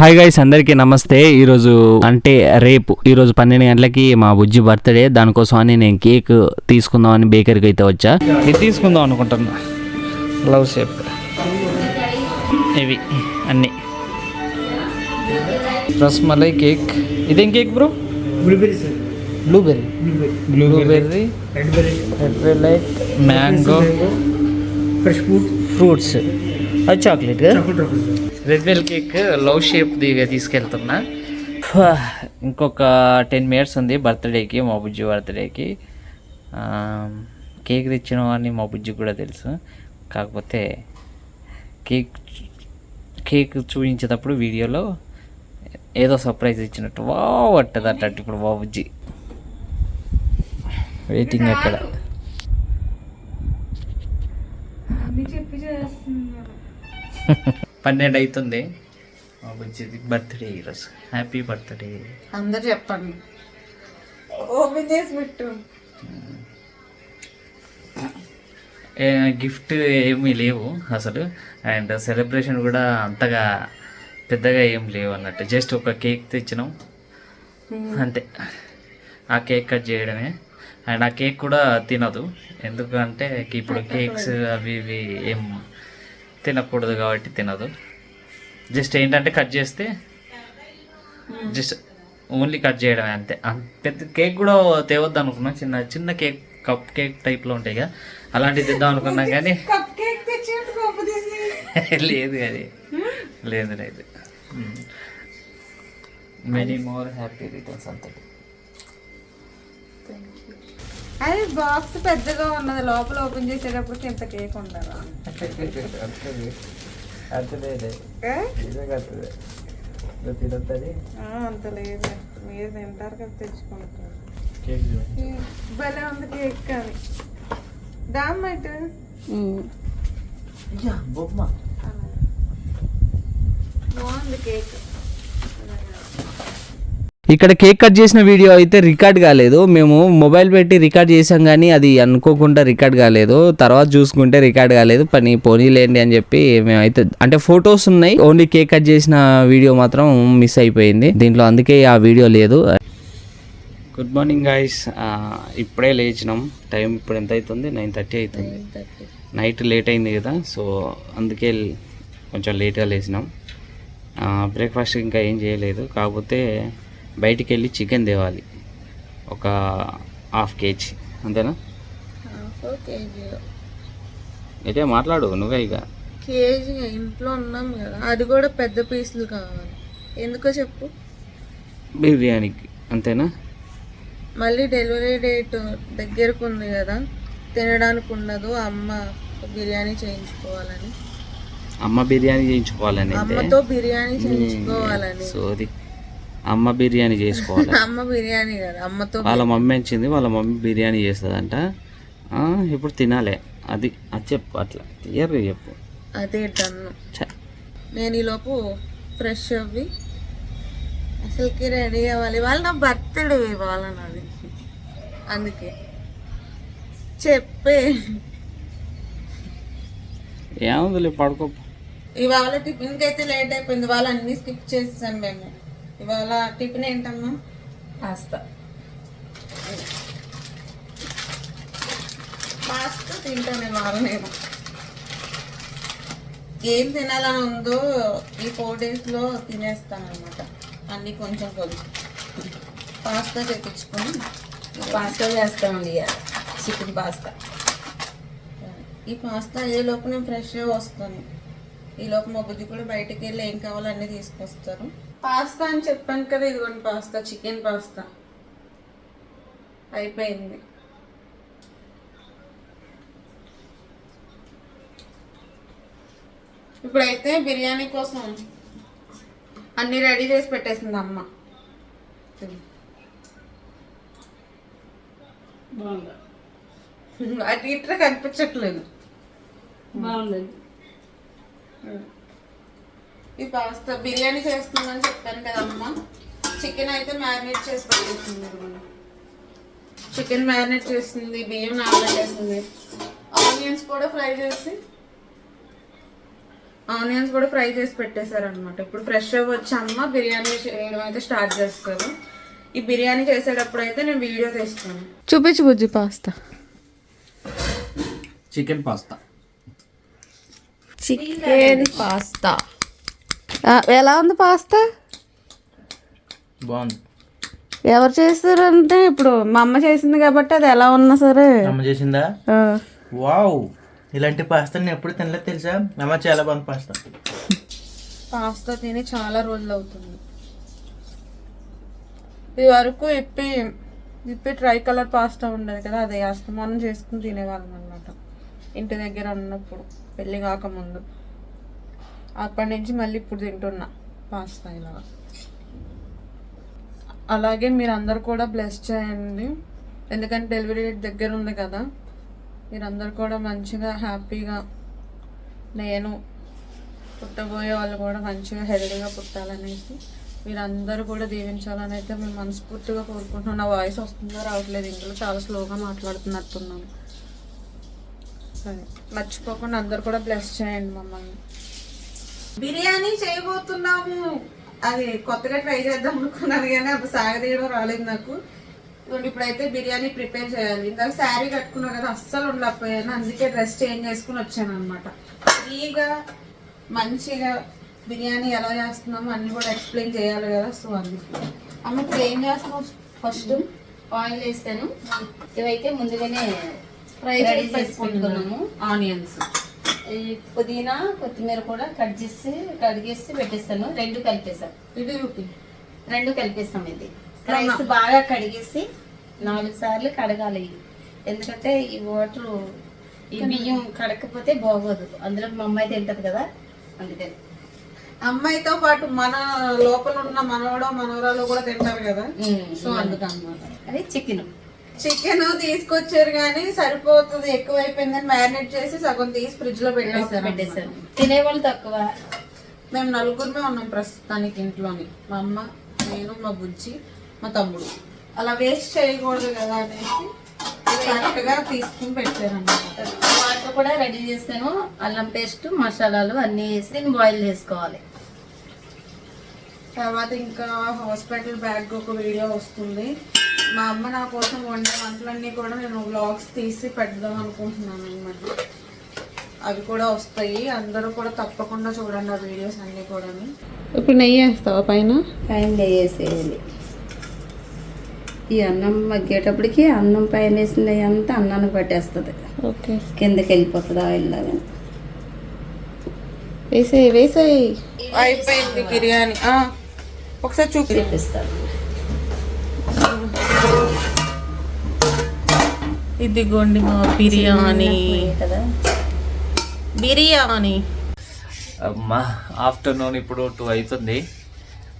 Hi guys అందరికీ నమస్తే. ఈరోజు అంటే రేపు ఈరోజు పన్నెండు గంటలకి మా బుజ్జి బర్త్డే దానికోసం అని నేను కేక్ తీసుకుందామని బేకరీకి అయితే వచ్చా. ఇది తీసుకుందాం అనుకుంటున్నా. లవ్ షేప్ ఇవి అన్నీ. రస్మలై కేక్. ఇదేం cake bro blueberry blueberry blueberry red mango fresh fruit fruits అది chocolate red velvet cake love shape దిగా తీసుకెళ్తున్నా. ఇంకొక టెన్ మినిట్స్ ఉంది బర్త్డేకి మా బుజ్జి బర్త్డేకి కేక్ తెచ్చిన అని మా బుజ్జికి కూడా తెలుసు. కాకపోతే కేక్ కేక్ చూపించేటప్పుడు వీడియోలో ఏదో సర్ప్రైజ్ ఇచ్చినట్టు వా పట్టదు అట్టట్టు ఇప్పుడు మా బుజ్జి. వెయిటింగ్ అక్కడ. పన్నెండు అవుతుంది మా బుజ్జిది బర్త్డే ఈరోజు హ్యాపీ బర్త్డే అందరు చెప్పండి. ఓపెన్ చేసి పెట్టు. గిఫ్ట్ ఏమీ లేవు అసలు. అండ్ సెలబ్రేషన్ కూడా అంతగా పెద్దగా ఏం లేవు అన్నట్టు. జస్ట్ ఒక కేక్ తెచ్చినాం. అంతే. ఆ కేక్ కట్ చేయడమే. అండ్ ఆ కేక్ కూడా తినదు. ఎందుకంటే ఇప్పుడు కేక్స్ అవి ఇవి ఏం తినకూడదు కాబట్టి తినదు. జస్ట్ ఏంటంటే కట్ చేస్తే జస్ట్ ఓన్లీ కట్ చేయడమే అంతే. పెద్ద కేక్ కూడా తేవద్దు అనుకున్నాం చిన్న చిన్న కేక్ కప్ కేక్ టైప్లో ఉంటాయి కదా అలాంటివి తెద్దాం అనుకున్నాం కానీ లేదు అది. లేదు లేదు. మెనీ మోర్ హ్యాపీ రిటర్న్స్ అంతటి. అది బాక్స్ పెద్దగా ఉన్నది లోపల ఓపెన్ చేసేటప్పటికి ఇంత కేక్ ఉండదా అంత లేదు. మీరు తింటారు కదా తెచ్చుకుంటారు. భలే ఉంది కేక్ కానీ దామ్ ఇటు. బాగుంది కేక్ ఇక్కడ కేక్ కట్ చేసిన వీడియో అయితే రికార్డ్ కాలేదు. మేము మొబైల్ పెట్టి రికార్డ్ చేసాం కానీ అది అనుకోకుండా రికార్డ్ కాలేదు. తర్వాత చూసుకుంటే రికార్డ్ కాలేదు. పని పోనీలేండి అని చెప్పి మేమైతే అంటే ఫొటోస్ ఉన్నాయి. ఓన్లీ కేక్ కట్ చేసిన వీడియో మాత్రం మిస్ అయిపోయింది. దీంట్లో అందుకే ఆ వీడియో లేదు. గుడ్ మార్నింగ్ గాయస్ ఇప్పుడే లేచినాం. టైం ఇప్పుడు ఎంత అవుతుంది నైన్ థర్టీ అవుతుంది నైట్ లేట్ అయింది కదా. సో అందుకే కొంచెం లేట్గా లేచినాం. బ్రేక్ఫాస్ట్ ఇంకా ఏం చేయలేదు. కాకపోతే బయటికి వెళ్ళి చికెన్ తేవాలి. ఒక హాఫ్ కేజీ. అంతేనా? అయితే మాట్లాడు నువ్వే ఇక. కేజీ ఇంట్లో ఉన్నాం కదా అది కూడా పెద్ద పీసులు కావాలి. ఎందుకో చెప్పు. బిర్యానీకి అంతేనా? మళ్ళీ డెలివరీ డేట్ దగ్గరకు ఉంది కదా తినడానికి ఉండదు అమ్మ బిర్యానీ చేయించుకోవాలని. అమ్మ బిర్యానీ చేయించుకోవాలని అమ్మతో బిర్యానీ చేయించుకోవాలని. సోది. అమ్మ బిర్యానీ చేసుకోవాలి. అమ్మ బిర్యానీ కదా అమ్మతో వాళ్ళ మమ్మీ వచ్చింది వాళ్ళ మమ్మీ బిర్యానీ చేస్తుందంట. ఇప్పుడు తినాలి. అది అది చెప్పు అట్లా. క్లియర్గా చెప్పు. అదే డన్ను ఛ. నేను ఈలోపు ఫ్రెష్ అవ్వి అసలుకి రెడీ అవ్వాలి. వాళ్ళు నా బర్త్డే ఇవాళ నాది అందుకే. చెప్పే. ఏముందిలే పడుకో ఇవాళ టిఫిన్కి అయితే లేట్ అయిపోయింది. ఇవాళ అన్ని స్కిప్ చేసాం మేము. ఇవాళ టిఫిన్ ఏంటమ్మా? పాస్తా. పాస్తా తింటాను ఇవాళ నేను. ఏం తినాలని ఉందో ఈ ఫోర్ డేస్లో తినేస్తాను అనమాట అన్నీ కొంచెం కొంచెం. పాస్తా చేపించుకొని పాస్తా చేస్తామండి చికెన్ పాస్తా. ఈ పాస్తా అయ్యే లోపు నేను ఫ్రెష్గా వస్తాను. ఈ లోపు మా బుద్ధి కూడా బయటికి వెళ్ళి ఏం కావాలో అన్నీ తీసుకొస్తారు. పాస్తా అని చెప్పాను కదా ఇదిగోండి పాస్తా చికెన్ పాస్తా. అయిపోయింది. ఇప్పుడైతే బిర్యానీ కోసం అన్నీ రెడీ చేసి పెట్టేసింది అమ్మ. అటు ఇట్లా కనిపించట్లేదు. ఈ పాస్తా బిర్యానీ చేస్తుందని చెప్పాను కదమ్మా. చికెన్ అయితే మ్యారినేట్ చేసి పెట్టేసింది చికెన్ మ్యారినేట్ చేసింది బియ్యం నానబెట్టేసింది ఆనియన్స్ కూడా ఫ్రై చేసి ఆనియన్స్ కూడా ఫ్రై చేసి పెట్టేశారనమాట ఇప్పుడు ఫ్రెష్ అవ్వి వచ్చి అమ్మ బిర్యానీ చేయడం అయితే స్టార్ట్ చేస్తారు. ఈ బిర్యానీ చేసేటప్పుడు అయితే నేను వీడియో తీస్తాను. చూపించు బుజ్జి pasta. Chicken pasta chicken pasta. ఎలా ఉంది పాస్తా? బాగుంది. ఎవరు చేస్తారంటే ఇప్పుడు మా అమ్మ చేసింది కాబట్టి అది ఎలా ఉన్నా సరే. అమ్మ చేసిందా? వావ్! ఇలాంటి పాస్తా నేను ఎప్పుడు తినలేదు తెలుసా? అమ్మ చాలా బాగుంది పాస్తా. పాస్తా తిని చాలా రోజులు అవుతుంది. ఇది వరకు ఇప్పి ఇప్పి ట్రై కలర్ పాస్తా ఉండేది కదా అది అస్తమానం చేసుకుని తినేవాళ్ళం అనమాట ఇంటి దగ్గర ఉన్నప్పుడు. పెళ్ళి కాకముందు అప్పటి నుంచి మళ్ళీ ఇప్పుడు తింటున్నా పాస్తా ఇలా అలాగే మీరు అందరు కూడా బ్లెస్ చేయండి. ఎందుకంటే డెలివరీ డేట్ దగ్గర ఉంది కదా. మీరందరు కూడా మంచిగా హ్యాపీగా నేను పుట్టబోయే వాళ్ళు కూడా మంచిగా హెల్దీగా పుట్టాలనేసి మీరందరూ కూడా దీవించాలని అయితే మేము మనస్ఫూర్తిగా కోరుకుంటున్నాం. నా వాయిస్ వస్తుందో రావట్లేదు. ఇంట్లో చాలా స్లోగా మాట్లాడుతున్నట్టున్నాను. సరే. మర్చిపోకుండా అందరు కూడా బ్లెస్ చేయండి మమ్మల్ని. బిర్యానీ చేయబోతున్నాము. అది కొత్తగా ట్రై చేద్దాం అనుకున్నాను కానీ అప్పుడు సాగదీయడం రాలేదు నాకు. ఇప్పుడైతే బిర్యానీ ప్రిపేర్ చేయాలి. ఇందాక శారీ కట్టుకున్నా కదా అస్సలు ఉండకపోయాను అందుకే డ్రెస్ చేంజ్ చేసుకుని వచ్చాను అనమాట ఫ్రీగా మంచిగా బిర్యానీ ఎలా చేస్తున్నామో అన్నీ కూడా ఎక్స్ప్లెయిన్ చేయాలి కదా. సో అందుకే. అమ్మ ఇప్పుడు ఏం చేస్తున్నావు? ఫస్ట్ ఆయిల్ వేస్తాను. ఇవైతే ముందుగానే ఫ్రై రెడీ చేసి చేసి పెట్టుకున్నాము. ఆనియన్స్ ఈ పుదీనా కొత్తిమీర కూడా కట్ చేసి కడిగేసి పెట్టేస్తాను. రెండు కలిపేసాం ఇది రెండు కలిపేస్తాం ఇది. రైస్ బాగా కడిగేసి నాలుగు సార్లు కడగాలి ఎందుకంటే ఈ వాటర్ ఈ బియ్యం కడకపోతే బాగోదు. అందులో మా అమ్మాయి తింటది కదా అందుకని. అమ్మాయితో పాటు మన లోపల ఉన్న మనవడో మనవరాలు కూడా తింటారు కదా? సో అందుకన్నమాట అది చికెన్. చికెన్ తీసుకొచ్చారు కానీ సరిపోతుంది ఎక్కువ అయిపోయిందని మ్యారినేట్ చేసి సగం తీసి ఫ్రిడ్జ్లో పెట్టేశారు. పెట్టేసాను తినేవాళ్ళు తక్కువ. మేము నలుగురమే ఉన్నాం ప్రస్తుతానికి ఇంట్లోని. మా అమ్మ నేను మా బుజ్జి మా తమ్ముడు. అలా వేస్ట్ చేయకూడదు కదా అనేసి కరెక్ట్గా తీసుకుని పెట్టారన్నమాట. వాటర్ కూడా రెడీ చేస్తాను అల్లం పేస్ట్ మసాలాలు అన్నీ వేసి దీన్ని బాయిల్ చేసుకోవాలి. తర్వాత ఇంకా హాస్పిటల్ బ్యాగ్ ఒక వీడియో వస్తుంది. మా అమ్మ నా కోసం వండే వంటలన్నీ కూడా నేను వ్లాగ్స్ తీసి పెడదాం అనుకుంటున్నాను అనమాట అవి కూడా వస్తాయి. అందరూ కూడా తప్పకుండా చూడండి ఆ వీడియోస్ అన్నీ కూడా ఇప్పుడు నెయ్యి వేస్తావా పైన? పైన వేసేయాలి. ఈ అన్నం మగ్గేటప్పటికి అన్నం పైన వేసిన నెయ్యి అంతా అన్నానికి పట్టేస్తుంది. ఓకే. కిందకి వెళ్ళిపోతుంది ఆయిల్ లాగా వేసేయి వేసేయి. అయిపోయింది బిర్యానీ. ఆ, ఒకసారి చూపి చూపిస్తాను. ఇదిగోండి మా బిర్యానీ. కదా బిర్యానీ. మా ఆఫ్టర్నూన్ ఇప్పుడు టూ అవుతుంది.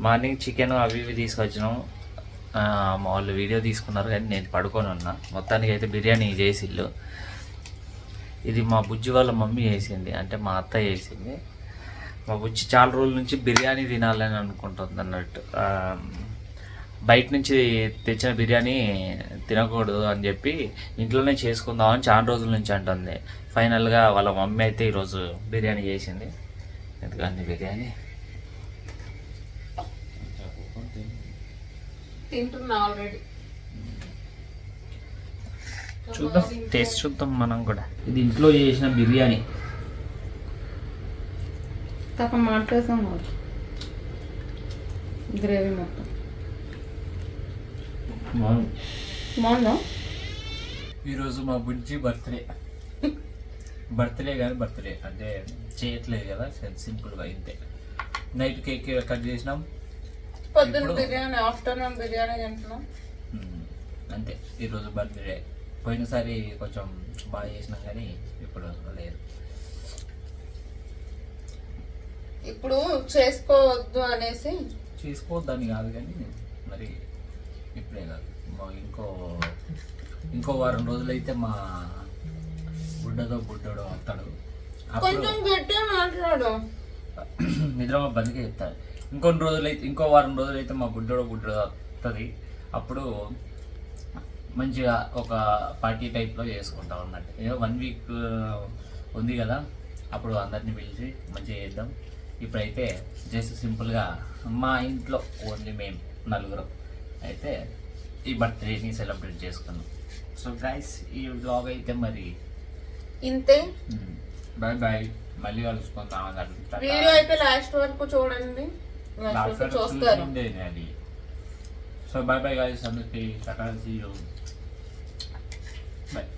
మార్నింగ్ చికెన్ అవి ఇవి తీసుకొచ్చినాం. ఆ, మా వాళ్ళు వీడియో తీసుకున్నారు కానీ నేను పడుకొని ఉన్నా. మొత్తానికి అయితే బిర్యానీ చేసిల్లు ఇది మా బుజ్జి వాళ్ళ మమ్మీ చేసింది అంటే మా అత్త చేసింది. మా బుజ్జి చాలా రోజుల నుంచి బిర్యానీ తినాలని అనుకుంటుంది అన్నట్టు. ఆ, బయట నుంచి తెచ్చిన బిర్యానీ తినకూడదు అని చెప్పి ఇంట్లోనే చేసుకుందాం అని చాలా రోజుల నుంచి అంటుంది. ఫైనల్గా వాళ్ళ మమ్మీ అయితే ఈరోజు బిర్యానీ చేసింది. ఎందుకంటే బిర్యానీ? తింటున్నా ఆల్రెడీ. చూద్దాం టేస్ట్ చూద్దాం మనం కూడా. ఇది ఇంట్లో చేసిన బిర్యానీ. తప్ప మాట్లాడతాం గ్రేవీ మొత్తం. బాగుంది ఈరోజు మా బుజ్జి బర్త్డే. బర్త్డే కానీ బర్త్డే. అంటే చేయట్లేదు కదా సింపుల్గా ఇంతే. నైట్ కేక్ కట్ చేసినాం. పొద్దున్న బిర్యానీ ఆఫ్టర్నూన్ బిర్యానీ తింటున్నాం. అంతే. ఈరోజు బర్త్డే. పోయినసారి కొంచెం బాగా చేసినాం కానీ ఇప్పుడు లేదు. ఇప్పుడు చేసుకోవద్దు అనేసి చేసుకోవద్దని కాదు కానీ మరి ఇప్పుడే కాదు. మా ఇంకో ఇంకో వారం రోజులైతే మా బుడ్డోడో వస్తాడు. అప్పుడు కొంచెం గట్టిగా మాట్లాడు. నిద్రమా బంద్కే చెప్తారు ఇంకొన్ని రోజులైతే ఇంకో వారం రోజులైతే మా బుడ్డోడో బుడ్డోడో వస్తుంది అప్పుడు మంచిగా ఒక పార్టీ టైప్లో చేసుకుంటాం అన్నట్టు ఏదో వన్ వీక్ ఉంది కదా. అప్పుడు అందరిని పిలిచి మంచిగా చేద్దాం. ఇప్పుడైతే జస్ట్ సింపుల్గా మా ఇంట్లో ఓన్లీ మేము నలుగురం. అయితే ఈ బర్త్డేని సెలబ్రేట్ చేసుకున్నాం సో గైస్ ఈ బ్లాగ్ అయితే మరి ఇంతే. బాయ్ బాయ్ మళ్ళీ కలుసుకుందాం వీడియో అయితే లాస్ట్ వరకు చూడండి. లాస్ట్ వరకు చూస్తారు. అది సో బాయ్ బాయ్ గాయస్ అందరికి. సకాల్ సీ బాయ్